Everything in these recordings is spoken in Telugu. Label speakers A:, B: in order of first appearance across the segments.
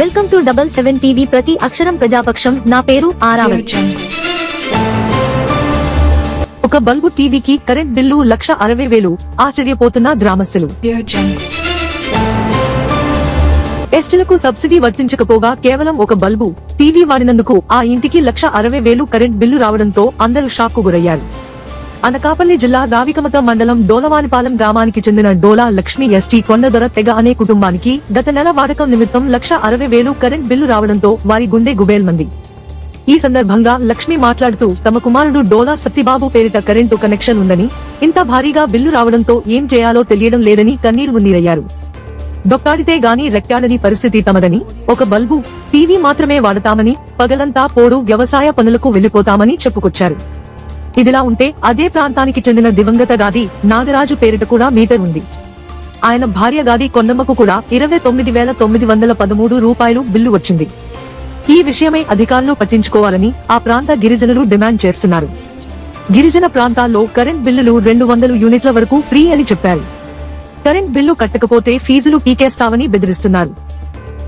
A: Welcome to double seven TV ప్రతి అక్షరం ప్రజాపక్షం. నా పేరు ఆరావళి
B: ఒక బల్బు టీవీకి కరెంట్ బిల్లు లక్ష అరవై వేలు. ఆశ్చర్యపోతున్న గ్రామస్తులు. ఎస్టీలకు సబ్సిడీ వర్తించకపోగా కేవలం ఒక బల్బు టీవీ వాడినందుకు ఆ ఇంటికి లక్ష అరవై వేలు కరెంట్ బిల్లు రావడంతో అందరూ షాక్ గురయ్యారు. అనకాపల్లి జిల్లా రావికమత మండలం డోలవానిపాలెం గ్రామానికి చెందిన డోలా లక్ష్మి ఎస్టీ కొండదొర తెగ అనే కుటుంబానికి గత నెల వాడకం నిమిత్తం లక్ష అరవై వేలు కరెంట్ బిల్లు రావడంతో వారి గుండె గుబేల్మంది. ఈ సందర్భంగా లక్ష్మి మాట్లాడుతూ తమ కుమారుడు డోలా సత్యబాబు పేరిట కరెంటు కనెక్షన్ ఉందని ఇంత భారీగా బిల్లు రావడంతో ఏం చేయాలో తెలియడం లేదని కన్నీరు మున్నీరయ్యారు. డొక్కాడితే గాని రెక్కాడని పరిస్థితి తమదని ఒక బల్బు టీవీ మాత్రమే వాడతామని పగలంతా పోడు వ్యవసాయ పనులకు వెళ్ళిపోతామని చెప్పుకొచ్చారు. ఇదిలా ఉంటే అదే ప్రాంతానికి చెందిన దివంగత గాది నాగరాజు పేరిట కూడా మీటర్ ఉంది. ఆయన భార్య గాది కొండమ్మకు కూడా ఇరవై తొమ్మిది వేల తొమ్మిది వందల పదమూడు రూపాయలు బిల్లు వచ్చింది. ఈ విషయమై అధికారులు పట్టించుకోవాలని ఆ ప్రాంత గిరిజనులు డిమాండ్ చేస్తున్నారు. గిరిజన ప్రాంతాల్లో కరెంట్ బిల్లులు రెండు వందల యూనిట్ల వరకు ఫ్రీ అని చెప్పారు. కరెంట్ బిల్లు కట్టకపోతే ఫీజులు పీకేస్తామని బెదిరిస్తున్నారు.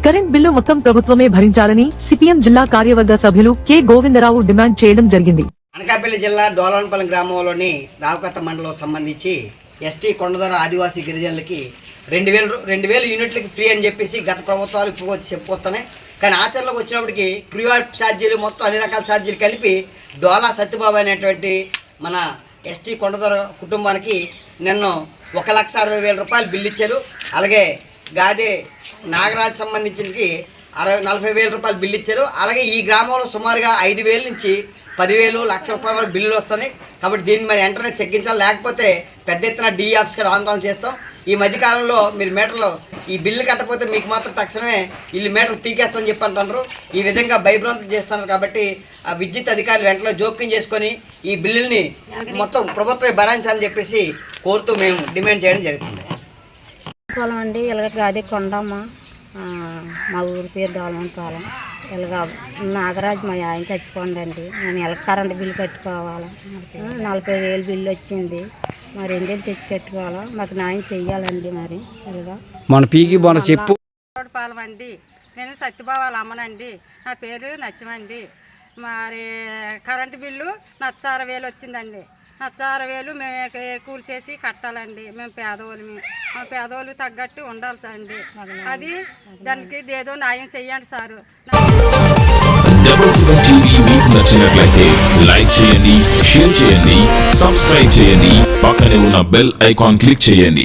B: కరెంట్ బిల్లు మొత్తం ప్రభుత్వమే భరించాలని సిపిఎం జిల్లా కార్యవర్గ సభ్యులు కె గోవిందరావు డిమాండ్ చేయడం జరిగింది.
C: అనకాపల్లి జిల్లా డోలవనపల్లి గ్రామంలోని రావకత్త మండలం సంబంధించి ఎస్టీ కొండదొర ఆదివాసీ గిరిజనులకి రెండు వేలు రెండు వేల యూనిట్లకి ఫ్రీ అని చెప్పేసి గత ప్రభుత్వాలు ఇప్పుడు వచ్చి చెప్పుకొస్తున్నాయి. కానీ ఆచరణలోకి వచ్చినప్పటికి ప్రీవార్డ్ ఛార్జీలు మొత్తం అన్ని రకాల ఛార్జీలు కలిపి డోలా సత్యబాబు అనేటువంటి మన ఎస్టీ కొండదొర కుటుంబానికి నిన్న ఒక లక్ష అరవై వేల రూపాయలు బిల్లు ఇచ్చారు. అలాగే గాదే నాగరాజు సంబంధించినకి అరవై నలభై వేల రూపాయలు బిల్లు ఇచ్చారు. అలాగే ఈ గ్రామంలో సుమారుగా ఐదు వేల నుంచి పదివేలు లక్ష రూపాయల వరకు బిల్లులు వస్తున్నాయి. కాబట్టి దీన్ని మరి వెంటనే తగ్గించాలి లేకపోతే పెద్ద ఎత్తున డి ఆఫీస్కి కూడా ఆందోళన చేస్తాం. ఈ మధ్యకాలంలో మీరు మీటర్లు ఈ బిల్లు కట్టకపోతే మీకు మాత్రం తక్షణమే ఇల్లు మీటర్లు పీకేస్తామని చెప్పి అంటున్నారు. ఈ విధంగా భయభ్రాంతులు చేస్తున్నారు కాబట్టి ఆ విద్యుత్ అధికారులు వెంటనే జోక్యం చేసుకొని ఈ బిల్లుల్ని మొత్తం ప్రభుత్వం భరించాలని చెప్పేసి కోరుతూ మేము డిమాండ్ చేయడం జరుగుతుంది.
D: అండి ఇలాగ అదే కొండమ్మ. మా ఊరి పేరు డోలమంపాలెం ఇలాగ నాగరాజు మా ఆయన చచ్చిపోండి నేను ఎలా కరెంట్ బిల్లు కట్టుకోవాలా? నలభై వేలు బిల్లు వచ్చింది. మరి ఎందుకు తెచ్చి కట్టుకోవాలా? మాకు న్యాయం చెయ్యాలండి మరి. ఇలాగా.
E: మన పీకి బోన చెప్పు.
F: పాలెం అండి. నేను సత్యబావాల అమ్మనండి. నా పేరు నచ్చమండి. మరి కరెంటు బిల్లు నచ్చార వేలు వచ్చిందండి. నచ్చార వేలు మేము కూలి చేసి కట్టాలండి. మేము పేదవాళ్ళమి మా పేదవాళ్ళు తగ్గట్టు ఉండాలి సార్ అండి. అది దానికి ఏదో న్యాయం చెయ్యండి సారు.
G: నచ్చినట్లయితే లైక్ చేయండి షేర్ చేయండి సబ్స్క్రైబ్ చేయండి పక్కనే ఉన్న బెల్ ఐకాన్ క్లిక్ చేయండి.